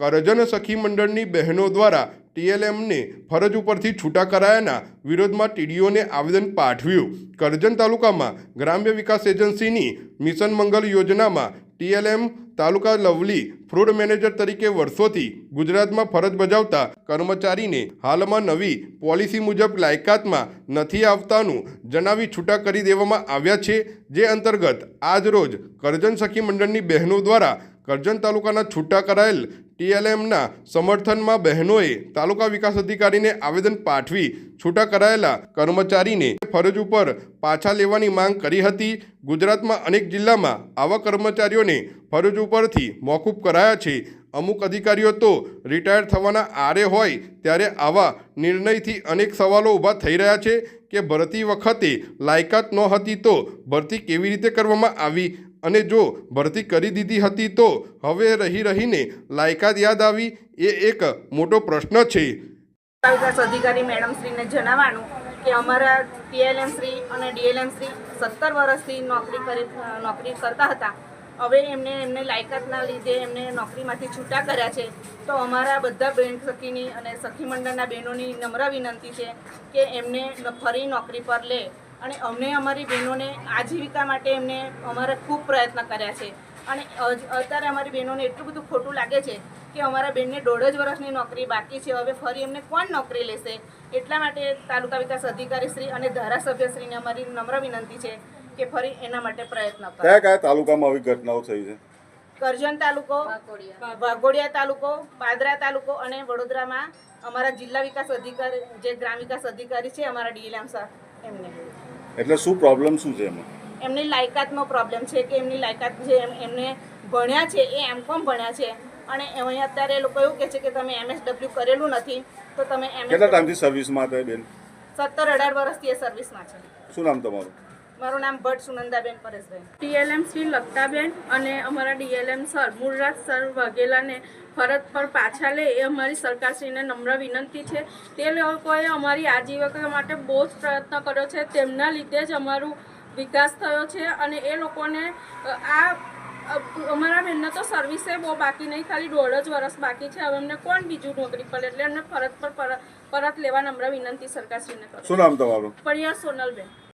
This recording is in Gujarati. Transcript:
કરજણ સખી મંડળની બહેનો દ્વારા ટીએલએમને ફરજ ઉપરથી છૂટા કરાયાના વિરોધમાં ટીડીઓને આવેદન પાઠવ્યું. કરજણ તાલુકામાં ગ્રામ્ય વિકાસ એજન્સીની મિશન મંગલ યોજનામાં TLM taluka livelihood manager તરીકે વર્ષોથી ગુજરાતમાં ફરજ બજાવતા કર્મચારીને હાલમાં નવી પોલિસી મુજબ લાયકાતમાં નથી આવતાનું જણાવી છૂટા કરી દેવામાં આવ્યા છે. જે અંતર્ગત આજરોજ કરજણ સખી મંડળની બહેનો દ્વારા કરજણ તાલુકાના છૂટા કરાયેલ ટીએલએમના સમર્થનમાં બહેનોએ તાલુકા વિકાસ અધિકારીને આવેદન પાઠવી છૂટા કરાયેલા કર્મચારીને ફરજ ઉપર પાછા લેવાની માંગ કરી હતી. ગુજરાતમાં અનેક જિલ્લામાં આવા કર્મચારીઓને ફરજ ઉપરથી મોકૂફ કરાયા છે. અમુક અધિકારીઓ તો રિટાયર થવાના આરે હોય ત્યારે આવા નિર્ણયથી અનેક સવાલો ઊભા થઈ રહ્યા છે કે ભરતી વખતે લાયકાત નહોતી તો ભરતી કેવી રીતે કરવામાં આવી? અને જો ભરતી કરી દીધી હતી તો હવે રહી રહીને લાયકાત યાદ આવી, એ એક મોટો પ્રશ્ન છે. અધિકારી મેડમ શ્રીને જણાવવાનું કે અમારા પીએલએમ શ્રી અને ડીએલએમ શ્રી સત્તર વર્ષથી નોકરી કરી, નોકરી કરતા હતા. હવે એમને એમને લાયકાતના લીધે એમને નોકરીમાંથી છૂટા કર્યા છે. તો અમારા બધા બેન સખીની અને સખી મંડળના બહેનોની નમ્ર વિનંતી છે કે એમને ફરી નોકરી પર લે. અને અમને અમારી બહેનોને આજીવિકા માટે એમને અમારા ખૂબ પ્રયત્ન કર્યા છે. અને અત્યારે અમારી બહેનોને એટલું બધું ખોટું લાગે છે કે અમારા બેનને દોઢ જ વર્ષની નોકરી બાકી છે. હવે ફરી એમને કોણ નોકરી લેશે? એટલા માટે તાલુકા વિકાસ અધિકારી શ્રી અને ધારાસભ્યશ્રીને અમારી નમ્ર વિનંતી છે કે ફરી એના માટે પ્રયત્ન કરે. કયા કયા તાલુકામાં આવી ઘટનાઓ થઈ છે? કરજણ તાલુકો વાઘોડિયા તાલુકો પાદરા તાલુકો અને વડોદરામાં અમારા જિલ્લા વિકાસ અધિકારી જે ગ્રામ વિકાસ અધિકારી છે અમારા ડીએલએમ સર એમને. એટલે શું પ્રોબ્લેમ શું છે એમાં? એમની લાયકાતનો પ્રોબ્લેમ છે કે એમની લાયકાત જે એમને ભણ્યા છે એ એમ કોમ ભણ્યા છે. અને અહીં અત્યારે એ લોકો એવું કહે છે કે તમે એમએસડબલ્યુ કરેલું નથી તો તમે કેટલા ટાઈમથી સર્વિસમાં હતા બેન? સત્તર અઢાર વર્ષથી એ સર્વિસમાં છે. શું નામ તમારું? મારું નામ ભટ્ટ સુનંદાબેન પરેશભાઈ. ડીએલએમ શ્રી લગતાબેન અને અમારા ડીએલએમ સર મૂળરાજ સર વાઘેલાને ફરજ પર પાછા લે એ અમારી સરકારશ્રીને નમ્ર વિનંતી છે. તે લોકોએ અમારી આજીવિકા માટે બહુ જ પ્રયત્ન કર્યો છે. તેમના લીધે જ અમારું વિકાસ થયો છે અને એ લોકોને આ અમારા બેનને તો સર્વિસે બહુ બાકી નહીં ખાલી દોઢ જ વર્ષ બાકી છે. હવે અમને કોણ બીજું નોકરી પડે એટલે અમને ફરજ પર પરત લેવા નમ્ર વિનંતી સરકારશ્રીને કરો. શું નામ તમારું? પરિયા સોનલબેન.